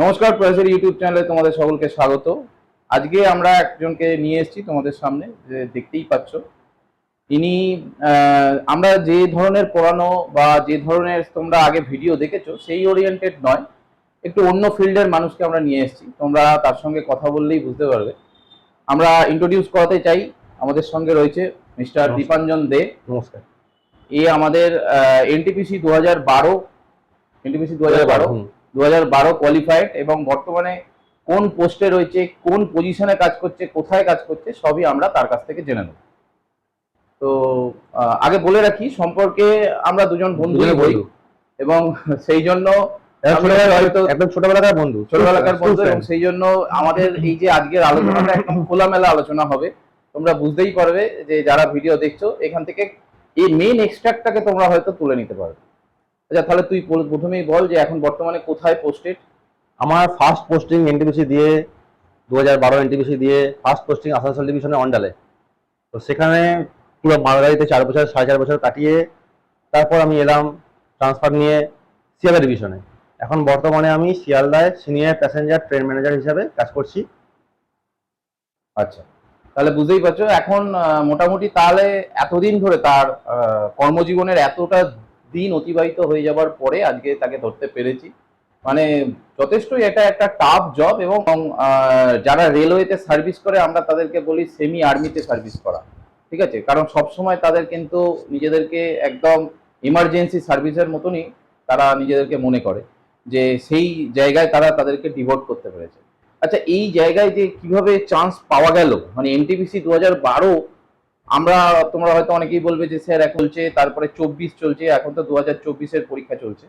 নমস্কার প্রয়াসের ইউটিউব চ্যানেলে তোমাদের সকলকে স্বাগত। আজকে আমরা একজনকে নিয়ে এসেছি তোমাদের সামনে যে দেখতেই পাচ্ছ। ইনি আমরা যে ধরনের পড়ানো বা যে ধরনের তোমরা আগে ভিডিও দেখেছ সেই ওরিয়েন্টেড নয়। একটু অন্য ফিল্ডের মানুষকে আমরা নিয়ে এসেছি। তোমরা তার সঙ্গে কথা বললেই বুঝতে পারবে। আমরা ইন্ট্রোডিউস করাতে চাই। আমাদের সঙ্গে রয়েছে মিস্টার। দীপাঞ্জন দে। নমস্কার। এ আমাদের এনটিপিসি দু হাজার বারো। এনটিপিসি দু হাজার বারো। দু হাজার বারো কোয়ালিফাইড এবং বর্তমানে কোন পোস্টে রয়েছে কোন পজিশনে কাজ করছে কোথায় কাজ করছে সবই আমরা তার কাছ থেকে জেনে নেব। তো আগে বলে রাখি সম্পর্কে আমরা দুজন বন্ধু হই এবং সেই জন্য একদম ছোটবেলাকার বন্ধু ছোটবেলাকার বন্ধু এবং সেই জন্য আমাদের এই যে আজকের আলোচনাটা একদম খোলামেলা আলোচনা হবে। তোমরা বুঝতেই পারবে যে যারা ভিডিও দেখছ এখান থেকে এই মেন এক্সট্রাক্টটাকে তোমরা হয়তো তুলে নিতে পারবে। আচ্ছা তাহলে তুই প্রথমেই বল যে এখন বর্তমানে কোথায় পোস্টেড আমার ফার্স্ট পোস্টিং এনটিপিসি দিয়ে দু হাজার বারো এনটিপিসি দিয়ে ফার্স্ট পোস্টিং আসানসোল ডিভিশনে অন্ডালে তো সেখানে পুরো মালগাড়িতে চার বছর সাড়ে চার বছর কাটিয়ে তারপর আমি এলাম ট্রান্সফার নিয়ে শিয়ালদা ডিভিশনে এখন বর্তমানে আমি শিয়ালদায় সিনিয়র প্যাসেঞ্জার ট্রেন ম্যানেজার হিসাবে কাজ করছি। আচ্ছা তাহলে বুঝতেই পারছ এখন মোটামুটি তাহলে এতদিন ধরে তার কর্মজীবনের এতটা দিন অতিবাহিত হয়ে যাবার পরে আজকে তাকে ধরতে পেরেছি। মানে যথেষ্টই এটা একটা টাফ জব এবং যারা রেলওয়েতে সার্ভিস করে, আমরা তাদেরকে বলি সেমি আর্মিতে সার্ভিস করা। ঠিক আছে? কারণ সব সময় তাদের কিন্তু নিজেদেরকে একদম ইমার্জেন্সি সার্ভিসের মতনই তারা নিজেদেরকে মনে করে যে সেই জায়গায় তারা তাদেরকে ডিভোট করতে পেরেছে। আচ্ছা এই জায়গায় যে কীভাবে চান্স পাওয়া গেল? মানে এনটিপিসি দু হাজার বারো আমরা তোমরা হয়তো অনেকেই বলবে যে স্যার এখন চলছে তারপরে চব্বিশ চলছে এখন তো দু হাজার চব্বিশের পরীক্ষা চলছে।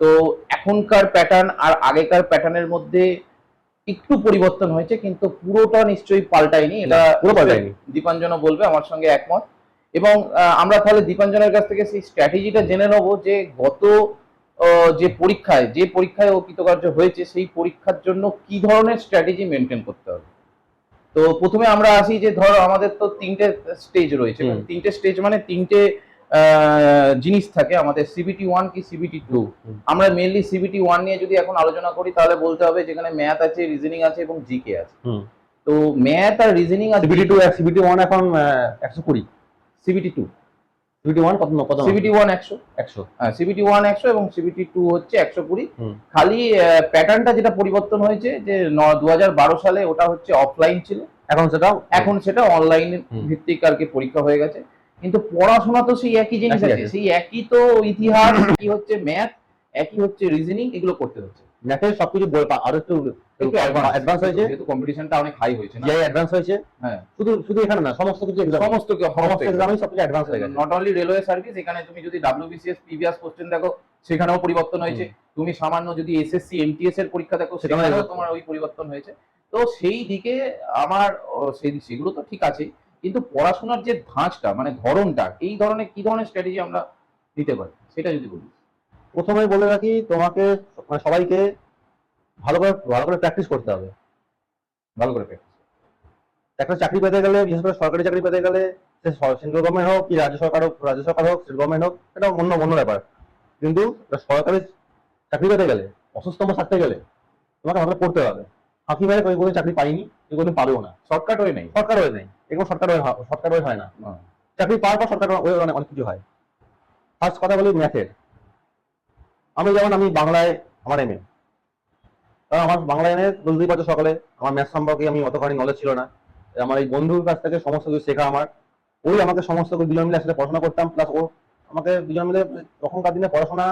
তো এখনকার প্যাটার্ন আর আগেকার প্যাটার্নের মধ্যে একটু পরিবর্তন হয়েছে কিন্তু পুরোটা নিশ্চয়ই পাল্টায়নি। এটা না, পুরো পাল্টায়নি। দীপাঞ্জনও বলবে আমার সঙ্গে একমত। এবং আমরা তাহলে দীপাঞ্জনের কাছ থেকে সেই স্ট্র্যাটেজিটা জেনে নেব যে গত যে পরীক্ষায় যে পরীক্ষায় ও কৃতকার্য হয়েছে সেই পরীক্ষার জন্য কি ধরনের স্ট্র্যাটেজি মেনটেন করতে হবে। তো প্রথমে আমরা আসি যে ধরো আমাদের তো তিনটে স্টেজ রয়েছে। তিনটে স্টেজ মানে তিনটে জিনিস থাকে আমাদের সিবিটি ওয়ান কি সিবিটি টু আমরা মেনলি সিবিটি ওয়ান নিয়ে যদি এখন আলোচনা করি তাহলে বলতে হবে যেখানে ম্যাথ আছে রিজনিং আছে এবং জিকে আছে। তো ম্যাথ আর রিজনিং আর সিবিটি টু সিবিটি ওয়ান এখন একশো কুড়ি। সিবিটি টু সিবিটি ওয়ান কত কত সিবিটি ওয়ান একশো। একশো। হ্যাঁ সিবিটি ওয়ান একশো এবং সিবিটি টু হচ্ছে একশো কুড়ি। খালি প্যাটার্নটা যেটা পরিবর্তন হয়েছে যে দু হাজার বারো সালে ওটা হচ্ছে অফলাইন ছিল। এখন সেটা এখন সেটা অনলাইন ভিত্তিক আর কি পরীক্ষা হয়ে গেছে। কিন্তু পড়াশোনা তো সেই একই জিনিস আছে। আছে। সেই একই তো ইতিহাস একই হচ্ছে ম্যাথ একই হচ্ছে রিজনিং এগুলো করতে হচ্ছে। ম্যাথের সবকিছু পা- আরও একটু অ্যাডভান্স হয়েছে। যেহেতু কম্পিটিশনটা অনেক হাই হয়েছে না? অ্যাডভান্স হয়েছে। হ্যাঁ। শুধু শুধু এখানে না সমস্ত কিছু এক্সাম সমস্ত কি- সমস্ত সমস্ত এক্সামই সবকিছু অ্যাডভান্স হয়ে গেছে। নট অনলি রেলওয়ে সার্ভিস এখানে তুমি যদি ডাব্লিউবিসিএস প্রিভিয়াস কোশ্চেন দেখো সেখানেও পরিবর্তন হয়েছে। তুমি সামান্য যদি এসএসসি এমটিএস এর পরীক্ষা দেখো সেখানেও তোমার ওই পরিবর্তন হয়েছে। তো সেই দিকে আমার সেই সেগুলো তো ঠিক আছে কিন্তু পড়াশোনার যে ধাঁচটা মানে ধরনটা এই ধরনের কি ধরনের স্ট্র্যাটেজি আমরা দিতে পারি? সেটা যদি বলি। প্রথমে বলে রাখি তোমাকে মানে সবাইকে ভালো করে ভালো করে প্র্যাকটিস করতে হবে। ভালো করে practice। একটা চাকরি পেতে গেলে বিশেষ করে সরকারি চাকরি পেতে গেলে সে সেন্ট্রাল গভর্নমেন্ট হোক কি রাজ্য সরকার হোক রাজ্য সরকার হোক স্টেট গভর্নমেন্ট হোক এটা অন্য অন্য ব্যাপার। কিন্তু সরকারি চাকরি পেতে গেলে অসুস্থ থাকতে গেলে তোমাকে ভালো করে পড়তে হবে। ফাঁকি মেরে কেউ কোনো চাকরি পাইনি কেউ কোনো পাবেও না। শর্টকাট হয়ে নেই। সরকার হয়ে নেই। এগুলো সরকার হয়ে সরকার হয়ে হয় না। চাকরি পাওয়ার পর সরকার হয়ে অনেক অনেক কিছু হয়। ফার্স্ট কথা বলি ম্যাথের আমি যেমন আমি বাংলায় আমার এমএ কারণ আমার বাংলা এম এমএ বুঝতেই পারছ সকালে, আমার ম্যাথ সম্পর্কে আমি অতখানি নলেজ ছিল না। আমার এই বন্ধুর কাছ থেকে সমস্ত কিছু শেখা আমার। ওই আমাকে সমস্ত কিছু দুজন মিলে একসাথে পড়াশোনা করতাম প্লাস ও আমাকে দুজন মিলে তখনকার দিনে পড়াশোনা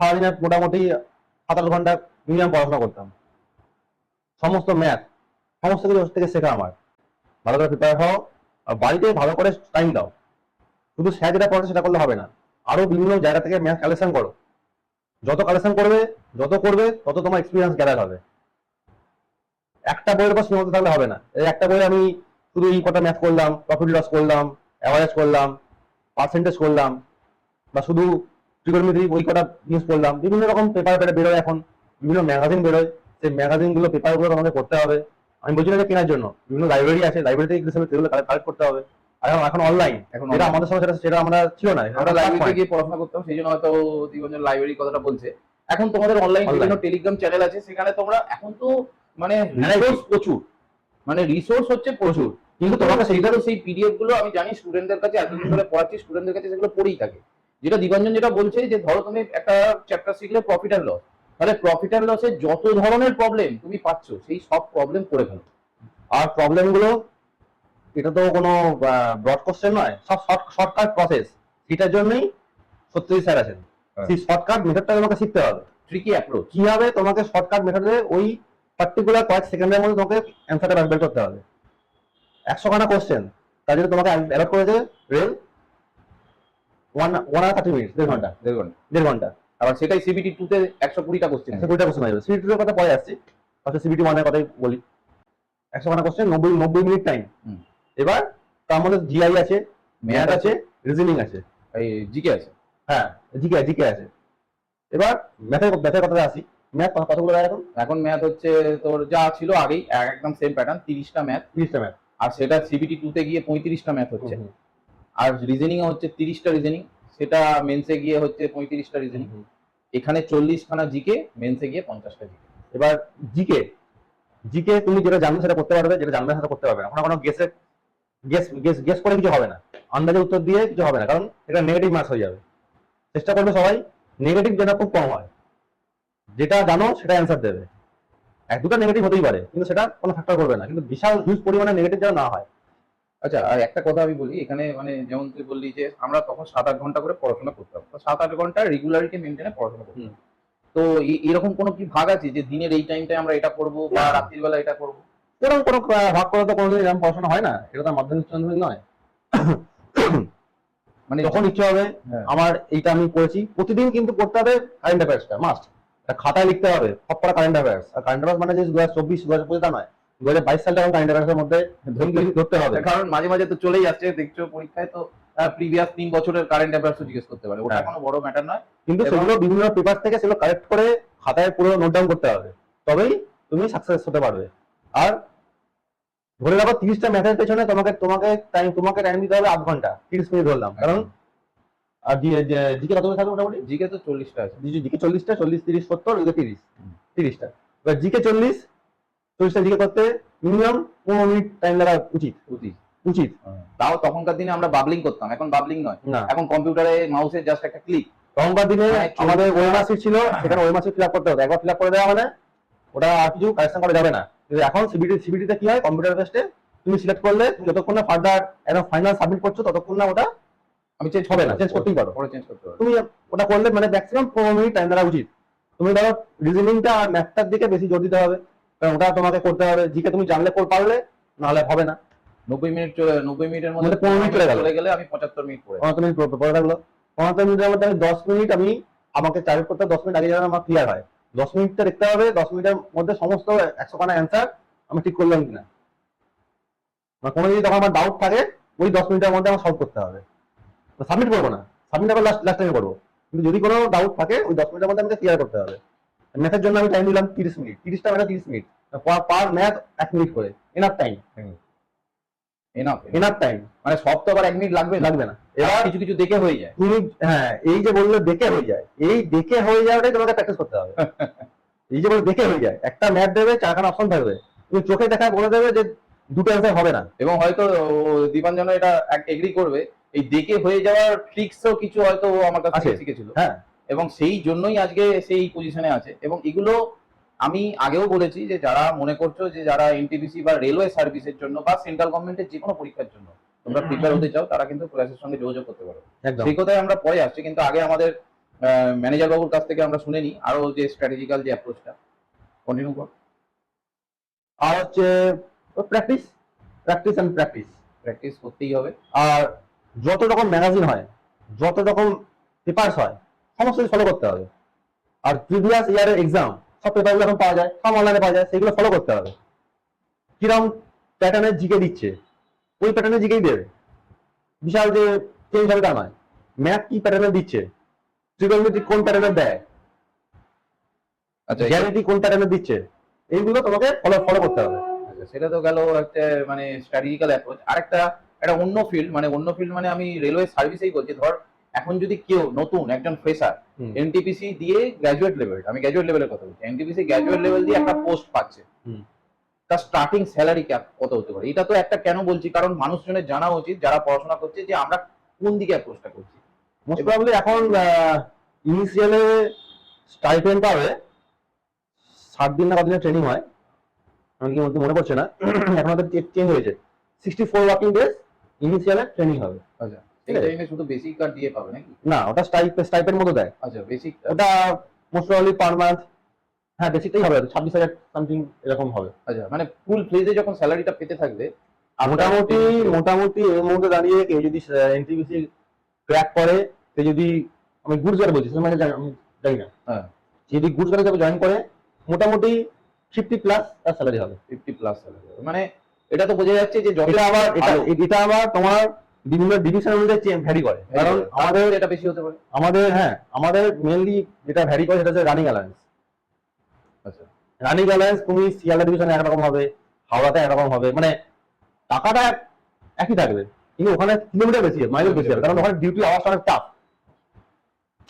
সারাদিনে মোটামুটি সাত আট ঘণ্টা মিনিমাম পড়াশোনা করতাম। সমস্ত ম্যাথ সমস্ত কিছু ওর থেকে শেখা আমার। ভালো করে প্রিপেয়ার হও, আর বাড়িতে ভালো করে টাইম দাও। শুধু স্যার যেটা পড়াচ্ছে সেটা করলে হবে না। আরও বিভিন্ন জায়গা থেকে ম্যাথ কালেকশন করো। যত কালেকশন করবে, যত করবে, তত তোমার এক্সপিরিয়েন্স গ্যাদার হবে। একটা বইয়ের উপর সীমাবদ্ধ থাকলে হবে না। এই একটা বই আমি শুধু এই কটা ম্যাথ করলাম প্রফিট লস করলাম অ্যাভারেজ করলাম পার্সেন্টেজ করলাম, বা শুধু ট্রিগোনমেট্রি ওই কটা নিউজ করলাম, বিভিন্ন রকম পেপার পেপার বেরোয় এখন, বিভিন্ন ম্যাগাজিন বেরোয়। সেই ম্যাগাজিনগুলো পেপারগুলো করতে হবে। আমি বলছি না যে কেনার জন্য, বিভিন্ন লাইব্রেরি আছে লাইব্রেরি থেকে কালেক্ট করতে হবে। আর এখন- অনলাইন এখন যেটা আমাদের সময় সেটা সেটা আমরা ছিল না। আমরা লাইব্রেরিতে গিয়ে পড়াশোনা করতাম সেই জন্য হয়তো দিগঞ্জন লাইব্রেরি কথাটা বলছে। এখন তোমাদের অনলাইন বিভিন্ন টেলিগ্রাম চ্যানেল আছে সেখানে তোমরা এখন তো মানে রিসোর্স প্রচুর। মানে রিসোর্স হচ্ছে প্রচুর। কিন্তু তোমাকে সেইটারও সেই পিডিএফগুলো আমি জানি স্টুডেন্টদের কাছে এতদিন ধরে পড়াচ্ছি স্টুডেন্টদের কাছে সেগুলো পড়েই থাকে। যেটা দিবাঞ্জন যেটা বলছে যে ধরো তুমি একটা চ্যাপ্টার শিখলে প্রফিট অ্যান্ড লস তাহলে প্রফিট অ্যান্ড লসের যত ধরনের প্রবলেম তুমি পাচ্ছ সেই সব প্রবলেম করে ফেলো। আর প্রবলেমগুলো এটা তো কোনো ব্রড কোশ্চেন নয়। সব শর্ট শর্টকাট প্রসেস সেটার জন্যই সত্যজিৎ স্যার আছেন। হ্যাঁ। সেই শর্টকাট মেথডটা তোমাকে শিখতে হবে। ট্রিকি অ্যাপ্রোচ কীভাবে তোমাকে শর্টকাট মেথডে ওই পার্টিকুলার কয়েক সেকেন্ডের মধ্যে তোমাকে অ্যান্সারটা বের করতে হবে? একশো খানা কোশ্চেন তার জন্য তোমাকে অ্যালট করেছে rail one one hour thirty minute দেড় ঘণ্টা। দেড় ঘণ্টা। দেড় ঘণ্টা। আবার সেটাই সিবিটি টু তে একশো কুড়িটা কোশ্চেন একশো কুড়িটা কোশ্চেন আসবে সিবিটি কথা পরে আসছি। ফার্স্টে সিবিটি ওয়ানের কথাই বলি। একশো খানা কোশ্চেন নব্বই নব্বই মিনিট টাইম হুম। এবার তার মধ্যে জিআই আছে ম্যাথ আছে রিজনিং আছে। এই জিকে আছে? হ্যাঁ জিকে জিকে আছে। এবার ম্যাথের ম্যাথের কথাটা আসি। ম্যাথ কতগুলো দেয় এখন? এখন ম্যাথ হচ্ছে তোর যা ছিল আগেই একদম সেম প্যাটার্ন তিরিশটা ম্যাথ তিরিশটা ম্যাথ আর সেটা সিবিটি টু তে গিয়ে পঁয়ত্রিশটা ম্যাথ হচ্ছে। আর রিজনিং হচ্ছে তিরিশটা রিজনিং সেটা মেন্সে গিয়ে হচ্ছে পঁয়ত্রিশটা রিজনিং এখানে চল্লিশ খানা জিকে মেন্সে গিয়ে পঞ্চাশটা জিকে এবার জিকে জিকে তুমি যেটা জানবে সেটা করতে পারবে যেটা জানবে সেটা করতে পারবে না। কোনো কোনো গেসে গেস গেস করে কিছু হবে না। আন্দাজে উত্তর দিয়ে কিছু হবে না কারণ এটা নেগেটিভ মার্কস হয়ে যাবে। চেষ্টা করবে সবাই নেগেটিভ যেটা খুব কম হয়। যেটা জানো সেটা অ্যান্সার দেবে। এক দুটো নেগেটিভ হতেই পারে কিন্তু সেটা কোনো ফ্যাক্টর করবে না। কিন্তু বিশাল হিউজ পরিমাণে নেগেটিভ যেন না হয়। আচ্ছা আর একটা কথা আমি বলি এখানে মানে যেমন তুই বললি যে আমরা তখন সাত আট ঘণ্টা করে পড়াশোনা করতাম। তো সাত আট ঘণ্টা রেগুলারিটি মেনটেনে পড়াশোনা করতাম। তো এরকম কোনো কি ভাগ আছে যে দিনের এই টাইমটায় আমরা এটা করব বা না। রাত্রির বেলা এটা করব এরকম কোনো ভাগ করে তো কোনোদিন এরকম পড়াশোনা হয় না। এটা তো মাধ্যমিক মাধ্যমিক নয়। মানে যখন ইচ্ছে হবে হ্যাঁ। আমার এইটা আমি করেছি প্রতিদিন কিন্তু করতে হবে কারেন্ট অ্যাফেয়ার্সটা মাস্ট খাতায় লিখতে হবে সব পড়া কারেন্ট অ্যাফেয়ার্স আর কারেন্ট অ্যাফেয়ার্স মানে যে দু হাজার চব্বিশ দু হাজার পঁচিশ তা নয়। দু হাজার বাইশ সালটা এখন কারেন্ট অ্যাফেয়ার্সের মধ্যে ধরতে- হবে। কারণ মাঝে মাঝে তো চলেই যাচ্ছে দেখছ পরীক্ষায় তো প্রিভিয়াস তিন বছরের কারেন্ট অ্যাফেয়ার্স জিজ্ঞেস করতে পারে। ওটা হ্যাঁ। কোনো বড় ম্যাটার নয়। কিন্তু সেগুলো বিভিন্ন পেপার থেকে সেগুলো কালেক্ট করে খাতায় পুরো নোট ডাউন করতে হবে। তবেই তুমি সাকসেস হতে পারবে। আর ধরে রাখো তিরিশটা ম্যাথের পেছনে তোমাকে তোমাকে টাইম তোমাকে টাইম দিতে হবে আধ ঘণ্টা তিরিশ মিনিট ধরলাম। কারণ আর জিকে কত থাকবে মোটামুটি? জিকে তো চল্লিশটা আছে। জিকে চল্লিশটা চল্লিশ তিরিশ সত্তর ওদিকে তিরিশ তিরিশটা। এবার জিকে চল্লিশ চল্লিশটা জিকে করতে মিনিমাম পনেরো মিনিট টাইম লাগা উচিত। উচিত। উচিত। তাও তখনকার দিনে আমরা বাবলিং করতাম এখন বাবলিং নয়। এখন কম্পিউটারে মাউসের জাস্ট একটা ক্লিক তখনকার দিনে হ্যাঁ, আমাদের ওয়েমার সিট ছিল সেখানে ওয়েমার সিট ফিল আপ করতে হতো। একবার ফিল আপ করে দেওয়া মানে ওটা আর কিছু কারেকশন করা যাবে না। এখন সিবিটি সিবিটিতে কি হয়? কম্পিউটার বেসে তুমি সিলেক্ট করলে যতক্ষণ না ফার্দার একদম ফাইনাল সাবমিট করছ ততক্ষণ না ওটা আমি চেঞ্জ হবে না, change করতেই পারো। পরে চেঞ্জ করতে পারো। তুমি ওটা করলে মানে ম্যাক্সিমাম পনেরো মিনিট টাইম দেওয়া উচিত। তুমি ধরো রিজনিংটা আর ম্যাথটার দিকে বেশি জোর দিতে হবে। কারণ ওটা তোমাকে করতে হবে। জিকে তুমি জানলে করে পারলে নাহলে হবে না। নব্বই মিনিট চলে- নব্বই মিনিটের মধ্যে মানে পনেরো মিনিট চলে গেল। আমি পঁচাত্তর মিনিট পড়ে। পনেরো মিনিট পরে- পরে থাকল। পনেরো মিনিটের মধ্যে আমি দশ মিনিট আমি আমাকে টার্গেট করতে দশ মিনিট আগে যেন আমার ক্লিয়ার হয়। দশ মিনিটটা দেখতে হবে, দশ মিনিটের মধ্যে সমস্ত একশো খানা অ্যান্সার আমি ঠিক করলাম কিনা। মানে কোনো যদি তখন আমার ডাউট থাকে, ওই দশ মিনিটের মধ্যে আমার সলভ করতে হবে। সাবমিট করব না। সাবমিট আবার লাস্ট লাস্ট টাইমে করব। কিন্তু যদি কোনো ডাউট থাকে, ওই দশ মিনিটের মধ্যে আমাকে ক্লিয়ার করতে হবে। ম্যাথের জন্য আমি টাইম দিলাম তিরিশ মিনিট। তিরিশটা ম্যাথে তিরিশ মিনিট। পার ম্যাথ এক মিনিট করে। Enough time enough enough time মানে সব তো আবার এক মিনিট লাগবে লাগবে না। এবার কিছু কিছু দেখে হয়ে যায়। তুমি হ্যাঁ এই যে বললে দেখে হয়ে যায়। এই দেখে হয়ে যাওয়াটাই তোমাকে প্র্যাকটিস করতে হবে। এই যে বলে দেখে হয়ে যায়। একটা ম্যাথ দেবে চারখানা অপশন থাকবে। তুমি চোখে দেখা বলে দেবে যে দুটো অ্যান্সার হবে না। এবং হয়তো দীপাঞ্জন এটা এগ্রি করবে এই দেখে হয়ে যাওয়ার ট্রিক্সও কিছু হয়তো আমার কাছে শিখেছিল। হ্যাঁ। এবং সেই জন্যই আজকে সেই পজিশনে আছে। এবং এগুলো আমি আগেও বলেছি যে যারা মনে করছ যে যারা এনটিপিসি বা রেলওয়ে সার্ভিসের জন্য বা সেন্ট্রাল গভর্নমেন্টের যে কোনো পরীক্ষার জন্য তোমরা প্রিপেয়ার হতে চাও তারা কিন্তু ক্লাসের সঙ্গে যোগাযোগ করতে পারো। সেই কথায় আমরা পরে আসছি কিন্তু আগে আমাদের ম্যানেজার বাবুর কাছ থেকে আমরা শুনে নিই আরও যে স্ট্র্যাটেজিক্যাল যে অ্যাপ্রোচটা কন্টিনিউ কর। আর হচ্ছে practice practice and practice practice করতেই হবে। আর যত রকম ম্যাগাজিন হয় যত রকম পেপার্স হয় সমস্ত ফলো করতে হবে। আর প্রিভিয়াস ইয়ারের এক্সাম সব পেপারগুলো এখন পাওয়া যায় সব অনলাইনে পাওয়া যায় সেগুলো ফলো করতে হবে। কিরম প্যাটার্নের জিকে দিচ্ছে ওই প্যাটার্নের জিকেই দেবে। বিশাল যে চেঞ্জ হবে তা নয় ম্যাথ কি প্যাটার্নের দিচ্ছে? ট্রিগোনোমেট্রি কোন প্যাটার্নের দেয়? আচ্ছা জ্যামিতি কোন প্যাটার্নের দিচ্ছে? এইগুলো তোমাকে ফলো ফলো করতে হবে। আচ্ছা, সেটা তো গেল একটা মানে স্ট্র্যাটেজিক্যাল অ্যাপ্রোচ আরেকটা একটা অন্য ফিল্ড মানে অন্য ফিল্ড মানে আমি রেলওয়ে সার্ভিসেই বলছি। ধর এখন যদি কেউ নতুন একজন ফ্রেশার। এনটিপিসি দিয়ে গ্র্যাজুয়েট লেভেল আমি গ্র্যাজুয়েট লেভেলের কথা বলছি এনটিপিসি গ্র্যাজুয়েট লেভেল দিয়ে একটা পোস্ট পাচ্ছে। তার স্টার্টিং স্যালারি কত হতে পারে? এটা তো একটা কেন বলছি? কারণ মানুষজনের জানা উচিত যারা পড়াশোনা করছে যে আমরা কোন দিকে অ্যাপ্রোচটা করছি। মোস্ট এখন ইনিশিয়ালে স্টাইপেন্ড পাবে সাত দিন না কতদিনের ট্রেনিং হয় আমার কি মনে পড়ছে না এখন আমাদের চেঞ্জ হয়েছে। সিক্সটি ফোর ওয়ার্কিং ডেজ ইনিশিয়ালে ট্রেনিং হবে। আচ্ছা। ঠিক এই আছে। টাইমে শুধু বেসিক কার্ড দিয়ে পাবে নাকি? না ওটা স্টাইপ স্টাইপের মতো দেয়। আচ্ছা বেসিক ওটা মোস্ট প্রবাবলি পার মান্থ হ্যাঁ বেসিকটাই হবে ছাব্বিশ হাজার সামথিং এরকম হবে। আচ্ছা মানে ফুল ফ্লেজে যখন স্যালারিটা পেতে থাকবে মোটামুটি মোটামুটি এর মধ্যে দাঁড়িয়ে কেউ যদি এনটিবিসি ক্র্যাক করে সে যদি আমি গুজরাট বলছি মানে আমি জানি না। হ্যাঁ। যদি গুজরাট হিসাবে জয়েন করে মোটামুটি ফিফটি প্লাস তার স্যালারি হবে। ফিফটি প্লাস স্যালারি মানে এটা তো বোঝা যাচ্ছে যে এটা আবার এটা এটা আবার তোমার বিভিন্ন ডিভিশন অনুযায়ী ভ্যারি করে। কারণ আমাদের এটা বেশি হতে পারে। আমাদের হ্যাঁ আমাদের মেনলি যেটা ভ্যারি করে সেটা হচ্ছে রানিং অ্যালায়েন্স আচ্ছা। রানিং অ্যালায়েন্স তুমি শিয়ালদা ডিভিশনে একরকম হবে হাওড়াতে একরকম হবে মানে টাকাটা একই থাকবে। কিন্তু ওখানে কিলোমিটার বেশি হবে মাইলেজ বেশি হবে কারণ ওখানে ডিউটি আওয়াজ অনেক টাফ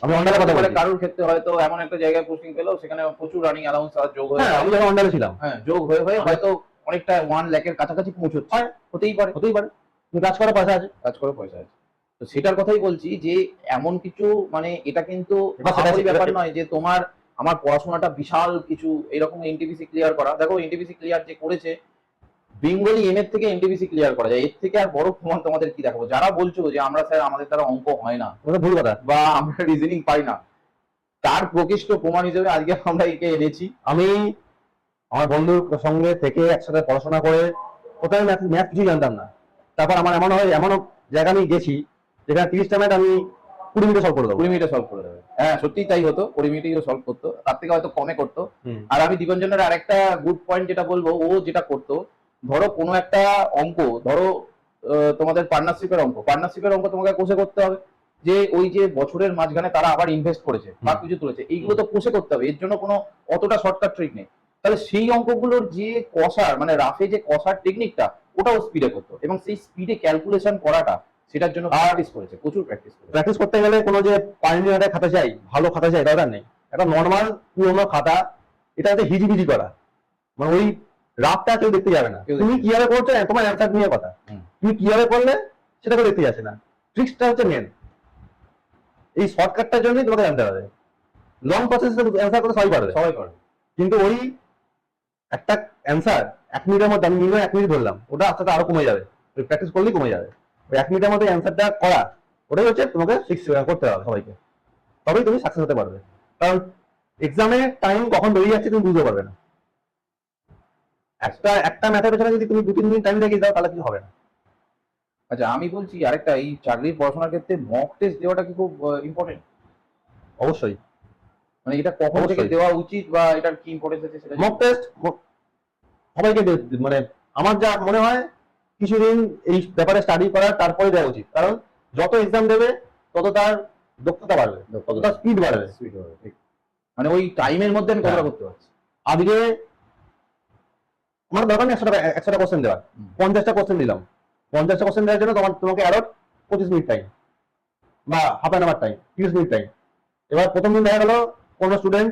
আমি অন্ডারের কথা বলে কারোর ক্ষেত্রে হয়তো এমন একটা জায়গায় পোস্টিং পেল সেখানে প্রচুর রানিং অ্যালাউন্স আর যোগ হয়ে হ্যাঁ আমি যখন অন্ডারে ছিলাম। হ্যাঁ যোগ হয়ে হয়ে হয়তো অনেকটা ওয়ান ল্যাকের কাছাকাছি হয়। হতেই পারে। হতেই পারে। কাজ করার পয়সা আছে। কাজ করে পয়সা আছে। তো সেটার কথাই বলছি যে এমন কিছু মানে এটা কিন্তু ব্যাপার নয় যে তোমার আমার পড়াশোনাটা বিশাল কিছু এরকম এনটিপিসি ক্লিয়ার করা। দেখো এনটিপিসি ক্লিয়ার যে করেছে বেঙ্গলি এম এর থেকে এনটিপিসি ক্লিয়ার করা যায়। এর থেকে আর বড় প্রমাণ তোমাদের কি দেখাবো? যারা বলছো যে আমরা স্যার আমাদের দ্বারা অঙ্ক হয় না ভুল কথা। বা আমরা রিজনিং পাই না তার প্রকৃষ্ট প্রমাণ হিসেবে আজকে আমরা একে এনেছি। আমি আমার বন্ধুর সঙ্গে থেকে একসাথে পড়াশোনা করে কোথায় ম্যাথ ম্যাথ কিছুই জানতাম না। তারপর আমার এমন হয় এমন জায়গা আমি গেছি যেখানে তিরিশটা ম্যাথ আমি কুড়ি মিনিটে সলভ করে দেবো। কুড়ি মিনিটে সলভ করে দেবে। হ্যাঁ। সত্যি তাই হতো কুড়ি মিনিটেই সলভ করতো তার থেকে হয়তো কমে করতো। আর আমি দীপঞ্জনের আরেকটা গুড পয়েন্ট যেটা বলব ও যেটা করতো ধরো কোনো একটা অঙ্ক ধরো তোমাদের পার্টনারশিপের অঙ্ক পার্টনারশিপের অঙ্ক তোমাকে কোষে করতে হবে। যে ওই যে বছরের মাঝখানে তারা আবার ইনভেস্ট করেছে বা কিছু তুলেছে এইগুলো তো কোষে করতে হবে এর জন্য কোনো অতটা শর্টকাট ট্রিক নেই। তাহলে সেই অঙ্কগুলোর যে কষার মানে রাফে যে কষার টেকনিকটা ওটাও স্পিডে করতো। এবং সেই স্পিডে ক্যালকুলেশন করাটা সেটার জন্য প্র্যাকটিস করেছে প্রচুর প্র্যাকটিস করেছে। প্র্যাকটিস করতে গেলে কোনো যে পাইনি একটা খাতা চাই ভালো খাতা চাই দরকার নেই। একটা নর্মাল পুরোনো খাতা এটা হচ্ছে হিজিবিজি করা। মানে ওই রাতটা কেউ দেখতে যাবে না। তুমি কীভাবে করছ তোমার অ্যান্সার নিয়ে কথা। তুমি কীভাবে করলে সেটা কেউ দেখতে যাচ্ছে না। ট্রিক্সটা হচ্ছে মেন এই শর্টকাটটার জন্যই তোমাকে জানতে হবে। লং প্রসেস অ্যান্সার করতে সবাই পারবে। সবাই করে কিন্তু ওই একটা অ্যান্সার এক মিনিটের মধ্যে আমি মিনিমাম এক মিনিট ধরলাম ওটা আস্তে আস্তে আরও কমে যাবে। ওই প্র্যাকটিস করলেই কমে যাবে। ওই এক মিনিটের মধ্যে অ্যান্সারটা করা ওটাই হচ্ছে তোমাকে ফিক্স করতে হবে সবাইকে। তবেই তুমি সাকসেস হতে পারবে। কারণ এক্সামে টাইম কখন বেরিয়ে যাচ্ছে তুমি বুঝতে পারবে না। একটা একটা ম্যাথের পেছনে যদি তুমি দু তিন দিন টাইম রেখে দাও তাহলে কিছু হবে না। আচ্ছা আমি বলছি আরেকটা এই চাকরির পড়াশোনার ক্ষেত্রে মক টেস্ট দেওয়াটা কি খুব ইম্পর্টেন্ট অবশ্যই। মানে এটা কখন থেকে দেওয়া উচিত বা এটার কি ইম্পর্টেন্স আছে সেটা মক টেস্ট সবাইকে মানে আমার যা মনে হয় কিছুদিন এই ব্যাপারে স্টাডি করার তারপরে দেওয়া উচিত। কারণ যত এক্সাম দেবে তত তার দক্ষতা বাড়বে তত তার স্পিড বাড়বে। ঠিক। মানে ওই টাইমের মধ্যে আমি কতটা হ্যাঁ। করতে পারছি। আজকে আমার দরকার নেই একশো টাকা একশোটা কোশ্চেন দেওয়ার। পঞ্চাশটা কোশ্চেন দিলাম পঞ্চাশটা কোশ্চেন দেওয়ার জন্য তোমার তোমাকে আরও পঁচিশ মিনিট টাইম বা হাফ অ্যান আওয়ার টাইম তিরিশ মিনিট টাইম এবার প্রথম দিন দেখা গেল কোনো স্টুডেন্ট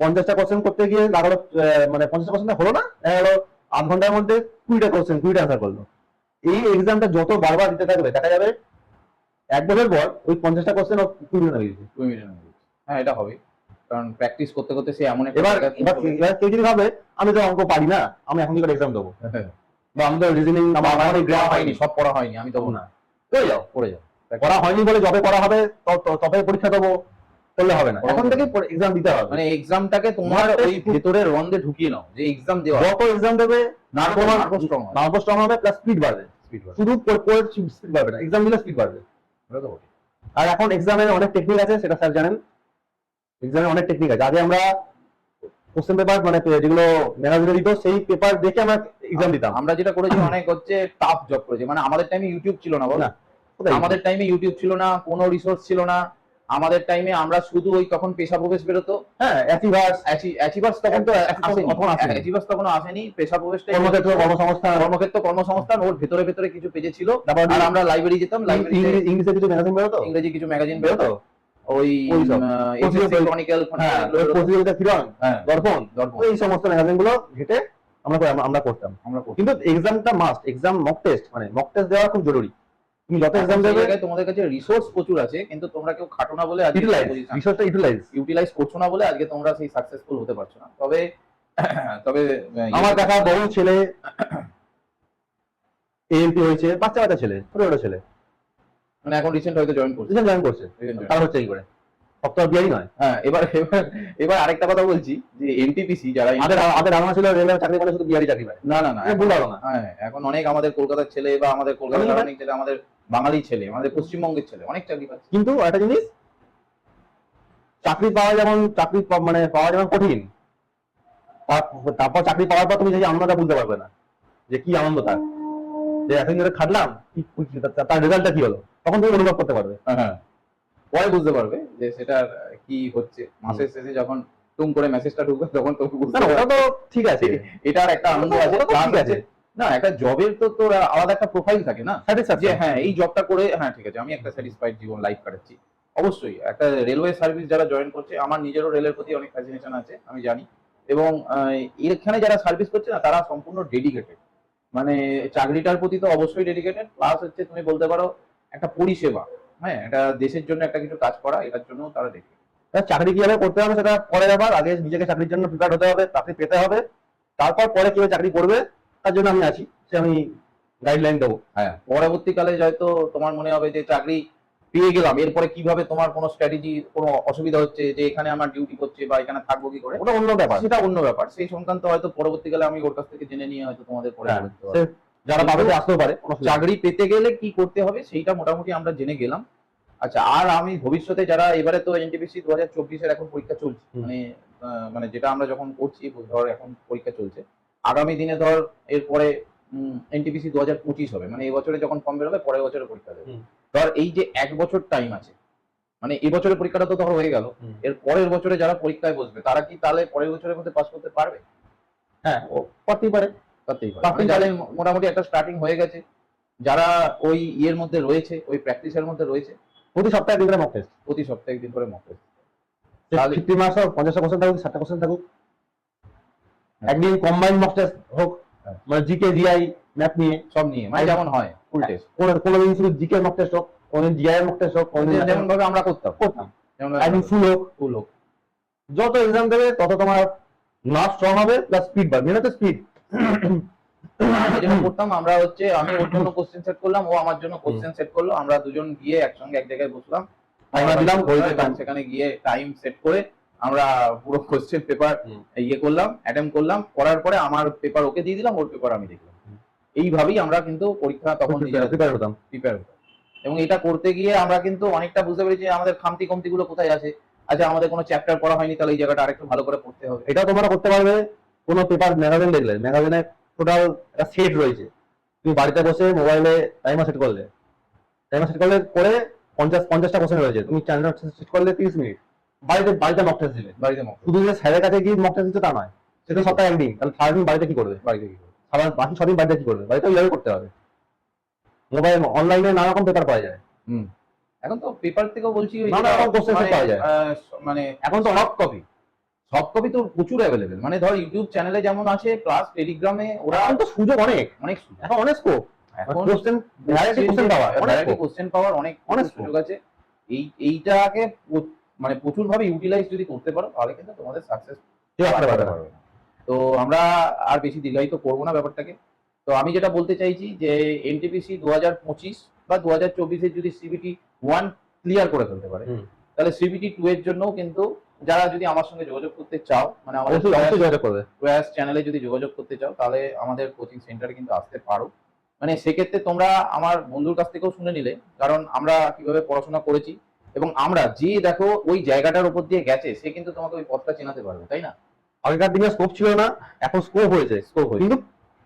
পঞ্চাশটা কোশ্চেন করতে গিয়ে লাগালো মানে পঞ্চাশটা কোশ্চেন হলো না? দেখা আধ ঘণ্টার মধ্যে কুড়িটা কোশ্চেন কুড়িটা অ্যান্সার করল। এই এক্সামটা যত বারবার দিতে থাকবে দেখা যাবে এক বছর পর ওই পঞ্চাশটা কোশ্চেন কুড়ি মিনিট হয়ে গেছে হ্যাঁ এটা হবে। কারণ প্র্যাকটিস করতে করতে সে এমন এবার এবার কেউ যদি ভাবে আমি তো অঙ্ক পারি না আমি এখন কি করে এক্সাম দেবো? হ্যাঁ। বা আমি তো রিজনিং আমার গ্রাম হয়নি সব পড়া হয়নি আমি দেবো না। করে যাও পড়ে যাও। করা হয়নি বলে যবে করা হবে তবে পরীক্ষা দেবো। করলে হবে না। এখন থেকে এক্সাম দিতে হবে। মানে এক্সামটাকে তোমার ওই ভেতরের রন্ধে ঢুকিয়ে নাও যে এক্সাম দেওয়া যত এক্সাম দেবে নার্ভো নার্ভো স্ট্রং হয় নার্ভাস স্ট্রং হবে প্লাস স্পিড বাড়বে। স্পিড বাড়ে শুধু স্পিড বাড়বে না এক্সাম দিলে স্পিড বাড়বে। আর এখন এক্সামের অনেক টেকনিক আছে সেটা স্যার জানেন। এক্সামের অনেক টেকনিক আছে। আগে আমরা কোশ্চেন পেপার মানে যেগুলো ম্যানেজার দিত সেই পেপার দেখে আমরা এক্সাম দিতাম। আমরা যেটা করেছি অনেক হচ্ছে টাফ জব করেছি। মানে আমাদের টাইমে ইউটিউব ছিল না বল? না। আমাদের টাইমে ইউটিউব ছিল না কোনো রিসোর্স ছিল না। আমাদের টাইমে আমরা শুধু ওই তখন পেশা প্রবেশ বেরোতো। হ্যাঁ অ্যাচিভার্স তখন তো আসেনি। তখন আসেনি। অ্যাচিভার্স তখন আসেনি। পেশা প্রবেশটা কর্মক্ষেত্র কর্মসংস্থান। কর্মক্ষেত্র কর্মসংস্থান ওর ভেতরে ভেতরে কিছু পেজে ছিল। আর আমরা লাইব্রেরি যেতাম ইংরেজি- ইংলিশে কিছু ম্যাগাজিন বেরোতো? ইংরেজি কিছু ম্যাগাজিন বেরোতো। ওই ক্রনিক্যাল হ্যাঁ ওই প্রতিযোগিতা কিরণ দর্পণ। দর্পণ। এই সমস্ত ম্যাগাজিনগুলো ঘেটে আমরা করতাম। আমরা করতাম। কিন্তু এক্সামটা মাস্ট এক্সাম মক টেস্ট মানে মক টেস্ট দেওয়া খুব জরুরি। তুমি যত এক্সাম দেবে তোমাদের কাছে রিসোর্স প্রচুর আছে কিন্তু তোমরা কেউ খাটো না বলে আজকে রিসোর্সটা ইউটিলাইজ ইউটিলাইজ করছ না বলে আজকে তোমরা সেই সাকসেসফুল হতে পারছ না। তবে তবে আমার দেখা বহু ছেলে এএমপি হয়েছে বাচ্চা বাচ্চা ছেলে ছোট ছোট ছেলে। মানে এখন রিসেন্ট হয়তো জয়েন করছে। রিসেন্ট জয়েন করছে। তারা হচ্ছে কি করে। সপ্তাহ বিয়ারি নয়। হ্যাঁ এবার এবার এবার আরেকটা কথা বলছি যে এনটিপিসি যারা আমাদের আমাদের ছিল চাকরি করে শুধু বিয়ারি চাকরি পায়। না না না এটা ভুল ধারণা। হ্যাঁ এখন অনেক আমাদের কলকাতার ছেলে বা আমাদের কলকাতার অনেক ছেলে আমাদের বাঙালি ছেলে আমাদের পশ্চিমবঙ্গের ছেলে অনেক চাকরি পাচ্ছে কিন্তু একটা জিনিস চাকরি পাওয়া যেমন চাকরি মানে পাওয়া যেমন কঠিন তার- তারপর চাকরি পাওয়ার পর তুমি সেই আনন্দটা বুঝতে পারবে না যে কি আনন্দ তার। যে এতদিন ধরে খাটলাম তার রেজাল্টটা কি হলো? তখন তুমি অনুভব করতে পারবে। হ্যাঁ। পরে বুঝতে পারবে যে সেটা কি হচ্ছে। মাসের শেষে যখন টুম করে মেসেজটা ঢুকবে তখন তুমি বুঝতে ওটা তো ঠিক আছে। এটার একটা আনন্দ আছে ঠিক আছে। না একটা জবের তো তোর আলাদা একটা প্রোফাইল থাকে না? যে হ্যাঁ এই জবটা করে হ্যাঁ ঠিক আছে আমি একটা স্যাটিসফাইড জীবন লাইফ কাটাচ্ছি। অবশ্যই একটা রেলওয়ে সার্ভিস যারা জয়েন করছে আমার নিজেরও রেলের প্রতি অনেক ফ্যাসিনেশন আছে আমি জানি। এবং এখানে যারা সার্ভিস করছে না তারা সম্পূর্ণ ডেডিকেটেড মানে চাকরিটার প্রতি তো অবশ্যই ডেডিকেটেড প্লাস হচ্ছে তুমি বলতে পারো একটা পরিষেবা। হ্যাঁ এটা দেশের জন্য একটা কিছু কাজ করা এটার জন্য তারা ডেডিকেটেড চাকরি কীভাবে করতে হবে সেটা পরে ব্যাপার আগে নিজেকে চাকরির জন্য প্রিপেয়ার হতে হবে চাকরি পেতে হবে। তারপর পরে কীভাবে চাকরি করবে তার জন্য আমি আছি সে আমি গাইডলাইন দেবো। হ্যাঁ। পরবর্তীকালে হয়তো তোমার মনে হবে যে চাকরি পেয়ে গেলাম এরপরে কীভাবে তোমার কোনো স্ট্র্যাটেজি কোনো অসুবিধা হচ্ছে যে এখানে আমার ডিউটি করছে বা এখানে থাকব কি করে? ওটা অন্য ব্যাপার। সেটা অন্য ব্যাপার। সেই সংক্রান্ত হয়তো পরবর্তীকালে আমি ওর কাছ থেকে জেনে নিয়ে হয়তো তোমাদের পরে হ্যাঁ, যারা পাবে আসতেও পারে। চাকরি পেতে গেলে কি করতে হবে সেইটা মোটামুটি আমরা জেনে গেলাম। আচ্ছা আর আমি ভবিষ্যতে যারা এবারে তো এনটিপিসি দু হাজার চব্বিশের এখন পরীক্ষা চলছে মানে মানে যেটা আমরা যখন করছি ধর এখন পরীক্ষা চলছে আগামী দিনে ধর এরপরে এনটিপিসি দু হাজার পঁচিশ হবে মানে এই বছরে যখন ফর্ম বেরোবে পরের বছরে পরীক্ষা দেবে। ধর এই যে এক বছর টাইম আছে মানে এই বছরের পরীক্ষাটা তো ধর হয়ে গেল এর পরের বছরে যারা পরীক্ষায় বসবে তারা কি তাহলে পরের বছরের মধ্যে পাস করতে পারবে? হ্যাঁ। ও করতেই পারে Passing মানে মোটামুটি একটা স্টার্টিং হয়ে গেছে যারা ওই ইয়ের মধ্যে রয়েছে ওই প্র্যাকটিসের মধ্যে রয়েছে প্রতি সপ্তাহে একদিন করে মক টেস্ট প্রতি সপ্তাহে একদিন করে মক টেস্ট তাহলে- ফিফটি মার্কস হোক পঞ্চাশটা কোশ্চেন থাকুক ষাটটা কোশ্চেন থাকুক একদিন কম্বাইন মক টেস্ট হোক হ্যাঁ। মানে জিকে জিআই ম্যাথ নিয়ে। সব নিয়ে মানে যেমন হয় ফুল টেস্ট কোনো কোনো দিন শুধু জিকে মক টেস্ট হোক কোনোদিন জিআই মক টেস্ট হোক কোনোদিন যেমন ভাবে আমরা করতাম। করতাম। একদিন ফুল হোক। ফুল হোক। যত এক্সাম দেবে তত তোমার নার্ভ স্ট্রং হবে প্লাস স্পিড বাড়বে। মেন হচ্ছে স্পিড যেটা করতাম আমরা হচ্ছে আমি ওর জন্য কোশ্চেন সেট করলাম ও আমার জন্য কোশ্চেন সেট করল। আমরা দুজন গিয়ে একসঙ্গে এক জায়গায় বসলাম। সেখানে গিয়ে টাইম সেট করে আমরা পুরো কোশ্চেন পেপার। ইয়ে করলাম অ্যাটেম্প করলাম করার পরে আমার পেপার ওকে দিয়ে দিলাম ওর পেপার আমি দেখলাম। এইভাবেই আমরা কিন্তু পরীক্ষা তখন প্রিপেয়ার হতাম। প্রিপেয়ার হতাম। এবং এটা করতে গিয়ে আমরা কিন্তু অনেকটা বুঝতে পেরেছি আমাদের খামতি কমতি গুলো কোথায় আছে। আচ্ছা আমাদের কোনো চ্যাপ্টার পড়া হয়নি তাহলে এই জায়গাটা আরেকটু ভালো করে পড়তে হবে। এটাও তোমরা করতে পারবে। কোনো পেপার ম্যাগাজিন দেখলে ম্যাগাজিনে টোটাল একটা সেট রয়েছে। তুমি বাড়িতে বসে মোবাইলে টাইমার সেট করলে। টাইমার সেট করলে পরে পঞ্চাশ পঞ্চাশটা কোশ্চেন রয়েছে। তুমি চ্যানেল সেট করলে তিরিশ মিনিট। বাড়িতে বাড়িতে মক টেস্ট দিলে। বাড়িতে মক শুধু যে স্যারের কাছে গিয়ে মক টেস্ট দিচ্ছে তা নয় সেটা সপ্তাহে একদিন। তাহলে সারাদিন বাড়িতে কি করবে? বাড়িতে কি করবে? সারা বাকি ছদিন বাড়িতে কি করবে? বাড়িতে ওইভাবে করতে হবে। মোবাইল অনলাইনে নানা রকম পেপার পাওয়া যায়। হুম। এখন তো পেপার থেকেও বলছি নানা রকম মানে, পাওয়া যায়। মানে এখন তো কপি সফট কপি তো প্রচুর অ্যাভেলেবেল মানে ধর ইউটিউব চ্যানেলে যেমন আছে প্লাস টেলিগ্রামে ওরা এখন তো সুযোগ অনেক। অনেক এখন অনেক স্কোপ এখন question variety question variety question পাওয়ার অনেক অনেক সুযোগ আছে। এই এইটাকে মানে প্রচুর ভাবে ইউটিলাইজ যদি করতে পারো তাহলে কিন্তু তোমাদের সাকসেস। তো আমরা আর বেশি দীর্ঘায়িত করব না ব্যাপারটাকে। তো আমি যেটা বলতে চাইছি যে এনটিপিসি দু হাজার পঁচিশ বা দু হাজার চব্বিশে যদি সিবিটি ওয়ান ক্লিয়ার করে ফেলতে পারে তাহলে সিবিটি টু এর জন্য কিন্তু যারা যদি আমার সঙ্গে যোগাযোগ করতে চাও মানে আমাদের প্রয়াস চ্যানেলে যদি যোগাযোগ করতে চাও তাহলে আমাদের কোচিং সেন্টারে কিন্তু আসতে পারো। মানে সেক্ষেত্রে তোমরা আমার বন্ধুর কাছ থেকেও শুনে নিলে কারণ আমরা কীভাবে পড়াশোনা করেছি এবং আমরা যে দেখো ওই জায়গাটার উপর দিয়ে গেছে সে কিন্তু তোমাকে ওই পথটা চেনাতে পারবে তাই না? আগেকার দিনে স্কোপ ছিল না এখন স্কোপ হয়েছে স্কোপ হয়েছে। কিন্তু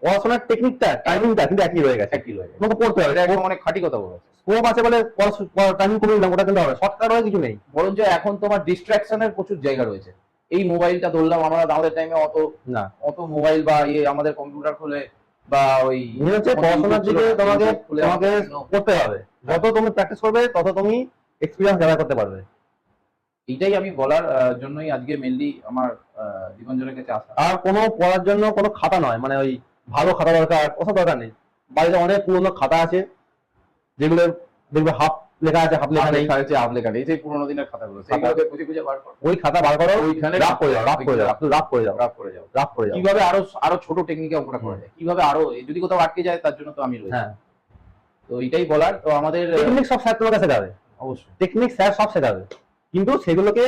পড়াশোনার টেকনিকটা টাইমিংটা কিন্তু একই রয়ে গেছে। একই রয়ে গেছে। তোমাকে পড়তে হবে। এটা অনেক খাঁটি কথা বলেছে। স্কোপ আছে বলে টাইমিং করে দিলাম ওটা কিন্তু হবে শর্টকাট হয়ে কিছু নেই। বরঞ্চ এখন তোমার ডিস্ট্রাকশনের প্রচুর জায়গা রয়েছে। এই মোবাইলটা ধরলাম আমরা আমাদের টাইমে অত না। অত মোবাইল বা ইয়ে আমাদের কম্পিউটার খুলে বা ওই হচ্ছে পড়াশোনার দিকে তোমাকে তোমাকে করতে হবে। যত তুমি প্র্যাকটিস করবে তত তুমি এক্সপিরিয়েন্স গ্যাদার করতে পারবে। এইটাই আমি বলার জন্যই আজকে মেনলি আমার দীপঞ্জনের কাছে আসা। আর কোনো পড়ার জন্য কোনো খাতা নয় মানে ওই ভালো খাতা দরকার ওসব দরকার নেই। বাড়িতে অনেক পুরোনো খাতা আছে যেগুলো দেখবে হাফ লেখা আছে হাফ লেখা নেই। আছে আপ লেখা নেই সেই পুরোনো দিনের খাতাগুলো সেইগুলোকে খুঁজে খুঁজে বার করো। ওই খাতা বার করো ওইখানে রাফ করে যাও রাফ করে যাও একটু রাফ করে যাও রাফ করে যাও। রাফ করে যাও। কীভাবে আরও আরও ছোট টেকনিকে অঙ্কটা করা যায়? কীভাবে আরও যদি কোথাও আটকে যায় তার জন্য তো আমি রয়েছি। হ্যাঁ। তো এটাই বলার তো আমাদের টেকনিক সব স্যার কাছে শেখাবে অবশ্যই। টেকনিক স্যার সব শেখাবে। কিন্তু সেগুলোকে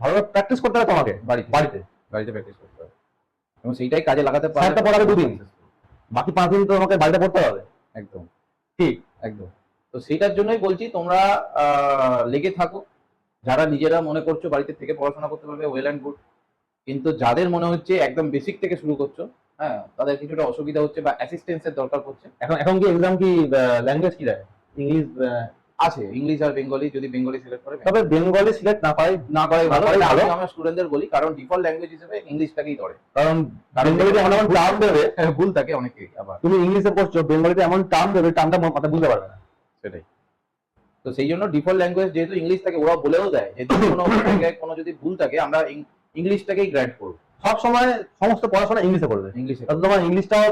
ভালোভাবে প্র্যাকটিস করতে হবে তোমাকে বাড়িতে। বাড়িতে বাড়িতে প্র্যাকটিস করতে হবে। এবং সেইটাই কাজে লাগাতে স্যারটা পড়াবে দুদিন। বাকি পাঁচ দিন তো তোমাকে বাড়িতে পড়তে হবে। একদম। ঠিক। একদম। তো সেটার জন্যই বলছি তোমরা লেগে থাকো। যারা নিজেরা মনে করছ বাড়িতে থেকে পড়াশোনা করতে পারবে ওয়েল অ্যান্ড গুড কিন্তু যাদের মনে হচ্ছে একদম বেসিক থেকে শুরু করছ হ্যাঁ তাদের কিছুটা অসুবিধা হচ্ছে বা অ্যাসিস্ট্যান্সের দরকার পড়ছে। এখন এখন কি এক্সাম কি ল্যাঙ্গুয়েজ কি দেয়? ইংলিশ আছে ইংলিশ আর বেঙ্গলি যদি বেঙ্গলি সিলেক্ট করে তবে বেঙ্গলি সিলেক্ট না পাই না করাই ভালো আমি আমার স্টুডেন্টদের বলি কারণ ডিফল্ট ল্যাঙ্গুয়েজ হিসেবে ইংলিশটাকেই ধরে। কারণ বেঙ্গলিতে এমন এমন টার্ম দেবে ভুল থাকে অনেকেই আবার। তুমি ইংলিশে পড়ছো বেঙ্গলিতে এমন টার্ম দেবে টার্মটা মাথায় বুঝতে পারবে না। সেটাই। তো সেই জন্য ডিফল্ট ল্যাঙ্গুয়েজ যেহেতু ইংলিশ থাকে ওরা বলেও দেয়। যে যদি কোনো জায়গায় কোনো যদি ভুল থাকে আমরা ইংলিশটাকেই গ্র্যান্ড করব। সব সময় সমস্ত পড়াশোনা ইংলিশে করবে ইংলিশে তাতে তোমার ইংলিশটাও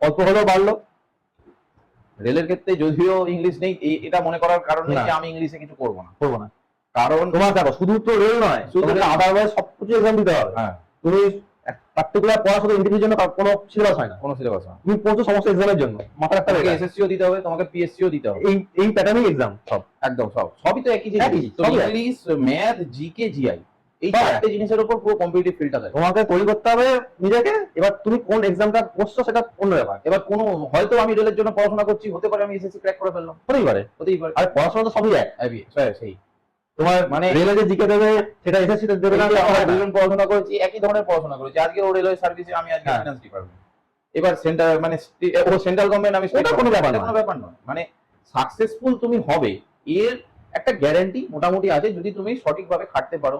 অল্প হলেও বাড়লো রেলের ক্ষেত্রে যদিও ইংলিশ নেই এটা মনে করার কারণ নেই যে আমি ইংলিশে কিছু করব না। করব না। কারণ তোমার দেখো শুধু তো রেল নয় শুধু। আদারওয়াইজ সবকিছু এক্সাম দিতে হবে। হ্যাঁ। তুমি পার্টিকুলার পড়া শুধু ইন্টারভিউর জন্য কোনো সিলেবাস হয় না। কোনো সিলেবাস না। তুমি পড়ছো সমস্ত এক্সামের জন্য। মাথা রাখতে হবে এসএসসিও দিতে হবে তোমাকে পিএসসিও দিতে হবে। এই এই প্যাটার্নই এক্সাম সব। একদম সব। সবই তো একই জিনিস। ইংলিশ ম্যাথ জিকে জিআই এই চারটে জিনিসের উপর পুরো কম্পিটিটিভ ফিল্ডটা থাকে তোমাকে তৈরি করতে হবে নিজেকে এবার তুমি কোন এক্সামটা বসছো সেটা অন্য ব্যাপার। এবার কোনো হয়তো আমি রেলের জন্য পড়াশোনা করছি হতে পারে আমি এসএসসি ক্র্যাক করে ফেললাম। হতেই পারে। হতেই পারে। আর পড়াশোনা তো সবই এক। হ্যাঁ, সেই- সেই। তোমার মানে রেলে যে জিকে দেবে সেটা এসএসসি দেবে না আমরা তা হয় না। দুজন পড়াশোনা করেছি একই ধরনের পড়াশোনা করেছি। আজকে ও রেলওয়ে সার্ভিসে আমি আজকে হ্যাঁ। ফিনান্স ডিপার্টমেন্ট এবার সেন্টার মানে ও সেন্ট্রাল গভর্নমেন্ট আমি ওটা কোনো ব্যাপার নয়। কোনো ব্যাপার নয়। মানে সাকসেসফুল তুমি হবে। এর একটা গ্যারান্টি মোটামুটি আছে যদি তুমি সঠিকভাবে খাটতে পারো।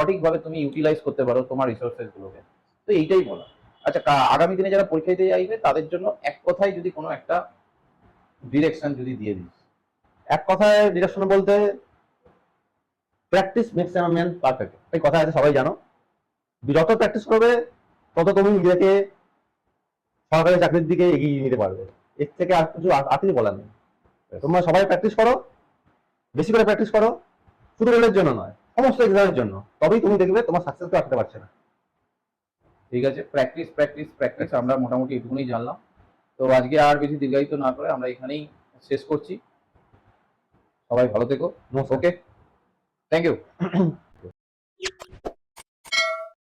সঠিকভাবে তুমি ইউটিলাইজ করতে পারো তোমার রিসোর্সেস গুলোকে। তো এইটাই বলা। আচ্ছা আগামী দিনে যারা পরীক্ষা দিতে চাইবে তাদের জন্য এক কথায় যদি কোনো একটা ডিরেকশন যদি দিয়ে দিস এক কথায় ডিরেকশন বলতে practice makes a man perfect এই কথা আছে, সবাই জানো। যত প্র্যাকটিস করবে, তত তুমি নিজেকে সরকারি চাকরির দিকে এগিয়ে নিতে পারবে। এর থেকে আর কিছু আর কিছু বলার নেই। তোমরা সবাই প্র্যাকটিস করো, বেশি করে প্র্যাকটিস করো, শুধু রেলের জন্য নয়। সমস্ত এক্সামের জন্য। তবেই তুমি দেখবে তোমার সাকসেসকে আসতে পারছে না। ঠিক আছে প্র্যাকটিস প্র্যাকটিস প্র্যাকটিস আমরা মোটামুটি এটুকুনি জানলাম। তো আজকে আর বেশি দীর্ঘায়িত না করে আমরা এখানেই শেষ করছি। সবাই ভালো থেকো। Okay thank you